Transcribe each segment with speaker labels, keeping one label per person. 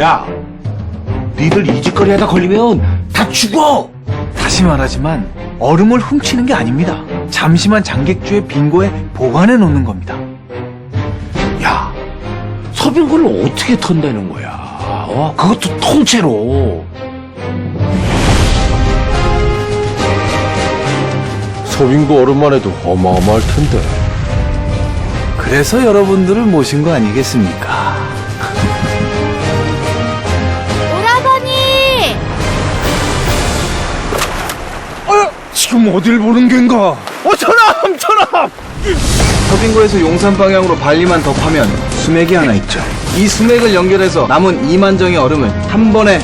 Speaker 1: 야, 니들 이 짓거리 하다 걸리면 다 죽어!
Speaker 2: 다시 말하지만 얼음을 훔치는 게 아닙니다. 잠시만 장객주의 빙고에 보관해 놓는 겁니다.
Speaker 1: 야, 서빙고를 어떻게 턴다는 거야? 어? 그것도 통째로.
Speaker 3: 서빙고 얼음만 해도 어마어마할 텐데.
Speaker 2: 그래서 여러분들을 모신 거 아니겠습니까? 지금 어딜 보는 겐가? 어, 저람! 저람!
Speaker 4: 서빙고에서 용산 방향으로 발리만 더 파면 수맥이 하나 있죠. 이 수맥을 연결해서 남은 2만 정의 얼음을 한 번에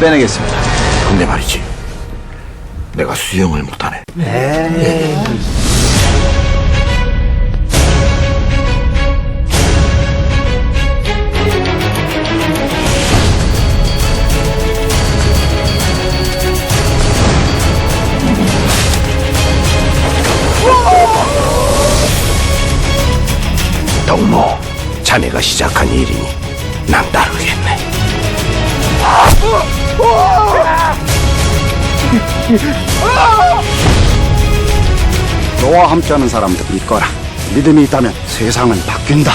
Speaker 4: 빼내겠습니다.
Speaker 1: 근데 말이지. 내가 수영을 못하네. 동무, 자네가 시작한 일이니 난 따르겠네.
Speaker 5: 너와 함께하는 사람들 믿거라. 믿음이 있다면 세상은 바뀐다.